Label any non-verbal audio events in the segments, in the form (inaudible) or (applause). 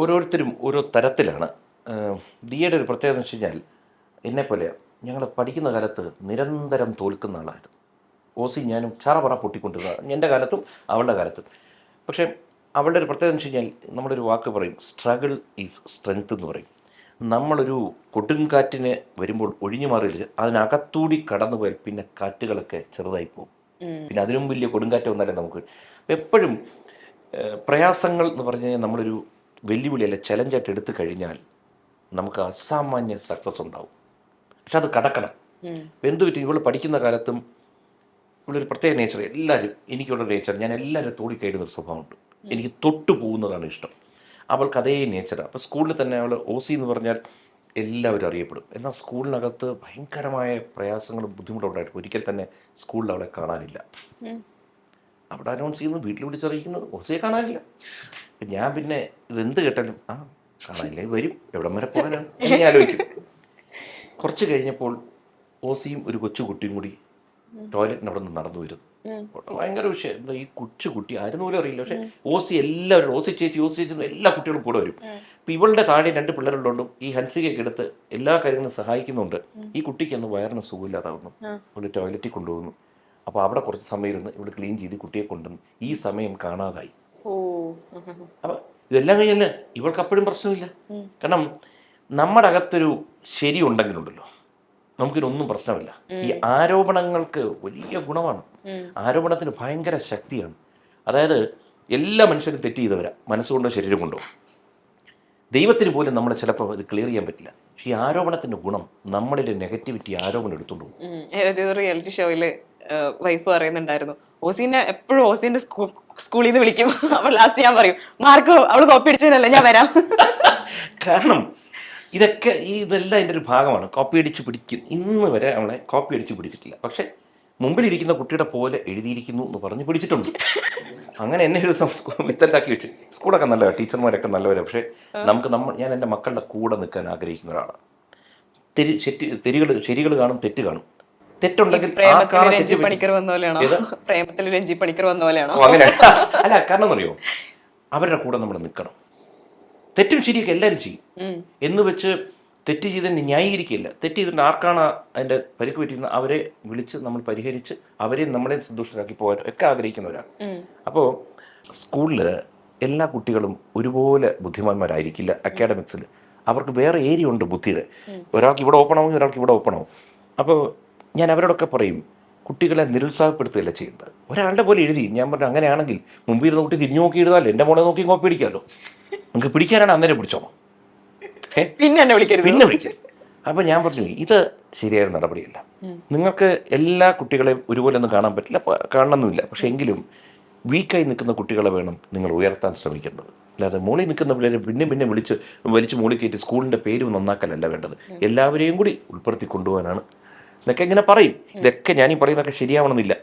ഓരോരുത്തരും ഓരോ തരത്തിലാണ്. ഡിയുടെ ദിയയുടെ ഒരു പ്രത്യേകത എന്ന് വെച്ച് കഴിഞ്ഞാൽ എന്നെപ്പോലെ ഞങ്ങൾ പഠിക്കുന്ന കാലത്ത് നിരന്തരം തോൽക്കുന്ന ആളായിരുന്നു. ഓസി ഞാനും ചറപറ പൊട്ടിക്കൊണ്ടിരുന്ന എന്റെ കാലത്തും അവളുടെ കാലത്തും. പക്ഷേ അവളുടെ ഒരു പ്രത്യേകത എന്ന് വെച്ച് കഴിഞ്ഞാൽ നമ്മുടെ ഒരു വാക്ക് പറയും സ്ട്രഗിൾ ഈസ് സ്ട്രെങ്ത് എന്ന് പറയും. നമ്മളൊരു കൊടുങ്കാറ്റിന് വരുമ്പോൾ ഒഴിഞ്ഞു മാറിയില്ല അതിനകത്തൂടി കടന്നു പോയാൽ പിന്നെ കാറ്റുകളൊക്കെ ചെറുതായി പോകും. പിന്നെ അതിനും വലിയ കൊടുങ്കാറ്റ് വന്നാലേ നമുക്ക്. എപ്പോഴും പ്രയാസങ്ങൾ എന്ന് പറഞ്ഞു കഴിഞ്ഞാൽ നമ്മളൊരു വെല്ലുവിളിയല്ല ചലഞ്ചായിട്ട് എടുത്തു കഴിഞ്ഞാൽ നമുക്ക് അസാമാന്യ സക്സസ് ഉണ്ടാവും. പക്ഷെ അത് കടക്കണം. എന്ത് പറ്റി? ഇവൾ പഠിക്കുന്ന കാലത്തും ഇവളൊരു പ്രത്യേക നേച്ചർ എല്ലാവരും എനിക്കുള്ള നേച്ചർ ഞാൻ എല്ലാവരും തോടിക്കയറുന്ന ഒരു സ്വഭാവമുണ്ട്. എനിക്ക് തൊട്ടു പോകുന്നതാണ് ഇഷ്ടം. അവൾക്ക് അതേ നേച്ചറാണ് അപ്പോൾ സ്കൂളിൽ തന്നെ അവൾ ഒ സി എന്ന് പറഞ്ഞാൽ എല്ലാവരും അറിയപ്പെടും. എന്നാൽ സ്കൂളിനകത്ത് ഭയങ്കരമായ പ്രയാസങ്ങളും ബുദ്ധിമുട്ടും ഉണ്ടായിട്ട് ഒരിക്കൽ തന്നെ സ്കൂളിൽ അവളെ കാണാനില്ല. അവിടെ അനൗൺസ് ചെയ്യുന്നു വീട്ടിൽ വിളിച്ചറിയിക്കുന്നു ഒസിയെ കാണാനില്ല. അപ്പം ഞാൻ പിന്നെ ഇതെന്ത് കേട്ടാലും ആ കാണാനില്ലേ വരും എവിടം വരെ പോകാനാണ് ഇനി ആലോചിക്കും. കുറച്ച് കഴിഞ്ഞപ്പോൾ ഓസിയും ഒരു കൊച്ചു കുട്ടിയും കൂടി ടോയ്ലറ്റിന് അവിടെ നിന്ന് നടന്നു വരുന്നു. ഭയങ്കര വിഷയം. എന്താ ഈ കൊച്ചു കുട്ടി ആരും പോലും അറിയില്ല. പക്ഷെ ഓസി എല്ലാവരും ഓസി ചേച്ചി ഓസി ചേച്ചി എല്ലാ കുട്ടികളും കൂടെ വരും. അപ്പൊ ഇവളുടെ താഴെ രണ്ട് പിള്ളേരുള്ളതുകൊണ്ടും ഈ ഹൻസികയൊക്കെ എടുത്ത് എല്ലാ കാര്യങ്ങളും സഹായിക്കുന്നുണ്ട്. ഈ കുട്ടിക്ക് അന്ന് വയറിന് സുഖമില്ലാതാവുന്നു. അവൾ ടോയ്ലറ്റിൽ കൊണ്ടുപോകുന്നു. അപ്പോൾ അവിടെ കുറച്ച് സമയം ഇരുന്ന് ഇവിടെ ക്ലീൻ ചെയ്ത് കുട്ടിയെ കൊണ്ടുവന്നു. ഈ സമയം കാണാതായി. അപ്പം ഇതെല്ലാം കഴിഞ്ഞല്ലേ? ഇവൾക്ക് അപ്പോഴും പ്രശ്നമില്ല. കാരണം നമ്മുടെ അകത്തൊരു ശരി ഉണ്ടെങ്കിലുണ്ടല്ലോ. നമുക്കിതൊന്നും പ്രശ്നമില്ല. ഈ ആരോപണങ്ങൾക്ക് വലിയ ഗുണമാണ്. ആരോപണത്തിന് ഭയങ്കര ശക്തിയാണ്. അതായത് എല്ലാ മനുഷ്യരും തെറ്റ് ചെയ്തവരാ. മനസ്സുകൊണ്ടോ ശരീരം കൊണ്ടോ. ദൈവത്തിന് പോലും നമ്മളെ ചിലപ്പോൾ ഇത് ക്ലിയർ ചെയ്യാൻ പറ്റില്ല. പക്ഷേ ഈ ആരോപണത്തിന്റെ ഗുണം നമ്മളിലെ നെഗറ്റിവിറ്റി ആരോപണം എടുത്തുകൊണ്ട് പോകും. റിയാലിറ്റി ഷോയിൽ വൈഫ് പറയുന്നുണ്ടായിരുന്നു. ഓസിനെ എപ്പോഴും ഓസിന്റെ സ്കൂളിൽ നിന്ന് വിളിക്കും. (laughs) അപ്പോൾ ലാസ്റ്റ് ഞാൻ പറയും മാർക്ക് അവൾ കോപ്പി അടിച്ചതല്ലേ ഞാൻ വരാം. (laughs) കാരണം ഇതൊക്കെ ഈ ഇതെല്ലാം എന്റെ ഒരു ഭാഗമാണ്. കോപ്പി അടിച്ച് പിടിക്കും. ഇന്ന് വരെ അവളെ കോപ്പി അടിച്ച് പിടിച്ചിട്ടില്ല. പക്ഷെ മുമ്പിലിരിക്കുന്ന കുട്ടിയുടെ പോലെ എഴുതിയിരിക്കുന്നു എന്ന് പറഞ്ഞ് പിടിച്ചിട്ടുണ്ട്. (laughs) അങ്ങനെ എന്നെ ഒരു ദിവസം സ്കൂൾ വിത്തലാക്കി വെച്ച്. സ്കൂളൊക്കെ നല്ലതാണ് ടീച്ചർമാരൊക്കെ നല്ലവരാണ് പക്ഷേ നമുക്ക് നമ്മൾ ഞാൻ എന്റെ മക്കളുടെ കൂടെ നിൽക്കാൻ ആഗ്രഹിക്കുന്ന ഒരാളാണ്. തെരി ശരി തെരികൾ ശരികൾ കാണും തെറ്റ് കാണും. തെറ്റുണ്ടെങ്കിൽ രഞ്ജി പണിക്കർ വന്ന പോലെയാണോ? ഏത്? പ്രേമത്തിൽ രഞ്ജി പണിക്കർ വന്ന പോലെയാണോ? അങ്ങനെ. അല്ല കാരണം അവരുടെ കൂടെ നമ്മൾ നിൽക്കണം. തെറ്റും ശരിയൊക്കെ എല്ലാവരും ചെയ്യും. എന്ന് വെച്ച് തെറ്റ് ചെയ്തതിന് ന്യായീകരിക്കില്ല തെറ്റ് ചെയ്തിട്ട് ആർക്കാണ് അതിന്റെ പരിക്ക് പറ്റിയിരുന്നത് അവരെ വിളിച്ച് നമ്മൾ പരിഹരിച്ച് അവരെ നമ്മളെ സന്തുഷ്ടരാക്കി പോകാൻ ഒക്കെ ആഗ്രഹിക്കുന്നവരാണ്. അപ്പോൾ സ്കൂളിൽ എല്ലാ കുട്ടികളും ഒരുപോലെ ബുദ്ധിമാന്മാരായിരിക്കില്ല അക്കാഡമിക്സിൽ അവർക്ക് വേറെ ഏരിയ ഉണ്ട് ബുദ്ധിയുടെ. ഒരാൾക്ക് ഇവിടെ ഓപ്പൺ ആവും ഒരാൾക്ക് ഇവിടെ ഓപ്പൺ ആവും. അപ്പോൾ ഞാൻ അവരോടൊക്കെ പറയും കുട്ടികളെ നിരുത്സാഹപ്പെടുത്തുകയല്ല ചെയ്യേണ്ടത്? ഒരാളുടെ പോലെ എഴുതി. ഞാൻ പറഞ്ഞു അങ്ങനെയാണെങ്കിൽ മുമ്പിൽ ഇരുന്ന കുട്ടി തിരിഞ്ഞു നോക്കി എഴുതാമല്ലോ എന്റെ മോളെ നോക്കി കോപ്പി അടിക്കാമല്ലോ നിങ്ങൾക്ക് പിടിക്കാനാണ് അന്നേരം പിടിച്ചോ? പിന്നെ എന്നെ വിളിക്കരുത്. പിന്നെ വിളിക്കരുത്. അപ്പോൾ ഞാൻ പറഞ്ഞു ഇത് ശരിയായ നടപടിയല്ല. നിങ്ങൾക്ക് എല്ലാ കുട്ടികളെയും ഒരുപോലെ ഒന്നും കാണാൻ പറ്റില്ല കാണണമെന്നില്ല. പക്ഷെ എങ്കിലും വീക്കായി നിൽക്കുന്ന കുട്ടികളെ വേണം നിങ്ങൾ ഉയർത്താൻ ശ്രമിക്കേണ്ടത്. അല്ലാതെ മോളിൽ നിൽക്കുന്ന പിള്ളേരെ പിന്നെ പിന്നെ വിളിച്ച് വലിച്ച് മോളി കയറ്റി സ്കൂളിന്റെ പേര് നന്നാക്കലല്ല വേണ്ടത്. എല്ലാവരെയും കൂടി ഉൾപ്പെടുത്തി കൊണ്ടുപോകാനാണ് ഇതൊക്കെ ഇങ്ങനെ പറയും. ഇതൊക്കെ ഞാൻ ഈ പറയുന്നതൊക്കെ ശരിയാവണമെന്നില്ല.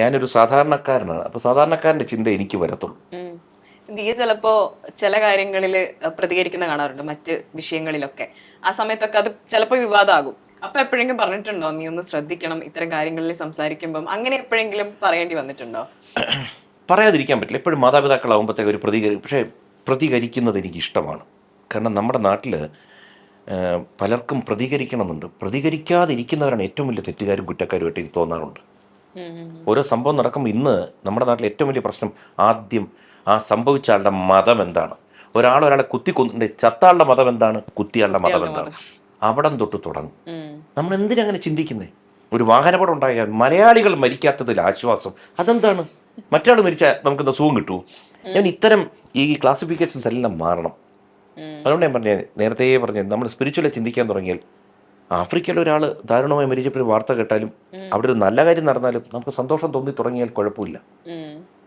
ഞാനൊരു സാധാരണക്കാരനാണ്. അപ്പൊ സാധാരണക്കാരന്റെ ചിന്ത എനിക്ക് വരത്തുള്ളൂ. നീ ദിയ ചിലപ്പോ ചില കാര്യങ്ങളിൽ പ്രതികരിക്കുന്ന കാണാറുണ്ട് മറ്റ് വിഷയങ്ങളിലൊക്കെ. ആ സമയത്തൊക്കെ അത് ചിലപ്പോൾ വിവാദമാകും. അപ്പൊ എപ്പോഴെങ്കിലും പറഞ്ഞിട്ടുണ്ടോ? നീ ഒന്ന് ശ്രദ്ധിക്കണം ഇത്തരം കാര്യങ്ങളിൽ സംസാരിക്കുമ്പം അങ്ങനെ എപ്പോഴെങ്കിലും പറയേണ്ടി വന്നിട്ടുണ്ടോ? (clears throat) പറയാതിരിക്കാൻ പറ്റില്ല. എപ്പോഴും മാതാപിതാക്കളാകുമ്പോഴത്തേക്ക് ഒരു പ്രതികരി പക്ഷേ പ്രതികരിക്കുന്നത് എനിക്ക് ഇഷ്ടമാണ് കാരണം നമ്മുടെ നാട്ടിൽ പലർക്കും പ്രതികരിക്കണമെന്നുണ്ട്. പ്രതികരിക്കാതിരിക്കുന്നവരാണ് ഏറ്റവും വലിയ തെറ്റുകാരും കുറ്റക്കാരുമായിട്ട് എനിക്ക് തോന്നാറുണ്ട്. ഓരോ സംഭവം നടക്കുമ്പോൾ ഇന്ന് നമ്മുടെ നാട്ടിൽ ഏറ്റവും വലിയ പ്രശ്നം ആദ്യം ആ സംഭവിച്ച ആളുടെ മതം എന്താണ്? ഒരാൾ ഒരാളെ കുത്തി കൊന്നിട്ട് ചത്താളുടെ മതം എന്താണ്? കുത്തിയാളുടെ മതം എന്താണ്? അവിടം തൊട്ട് തുടങ്ങും. നമ്മൾ എന്തിനങ്ങനെ ചിന്തിക്കുന്നത് ഒരു വാഹനപടം ഉണ്ടായാൽ മലയാളികൾ മരിക്കാത്തതിൽ ആശ്വാസം. അതെന്താണ്? മറ്റാൾ മരിച്ചാൽ നമുക്കെന്താ സുഖം കിട്ടുമോ ഞാൻ ഇത്തരം ഈ ക്ലാസിഫിക്കേഷൻസ് എല്ലാം മാറണം. അതുകൊണ്ട് ഞാൻ പറഞ്ഞത് നേരത്തെ പറഞ്ഞത് നമ്മൾ സ്പിരിച്വലെ ചിന്തിക്കാൻ തുടങ്ങിയാൽ ആഫ്രിക്കയിൽ ഒരാൾ ദാരുണമായി മരിച്ചപ്പോൾ വാർത്ത കേട്ടാലും അവിടെ ഒരു നല്ല കാര്യം നടന്നാലും നമുക്ക് സന്തോഷം തോന്നി തുടങ്ങിയാൽ കുഴപ്പമില്ല.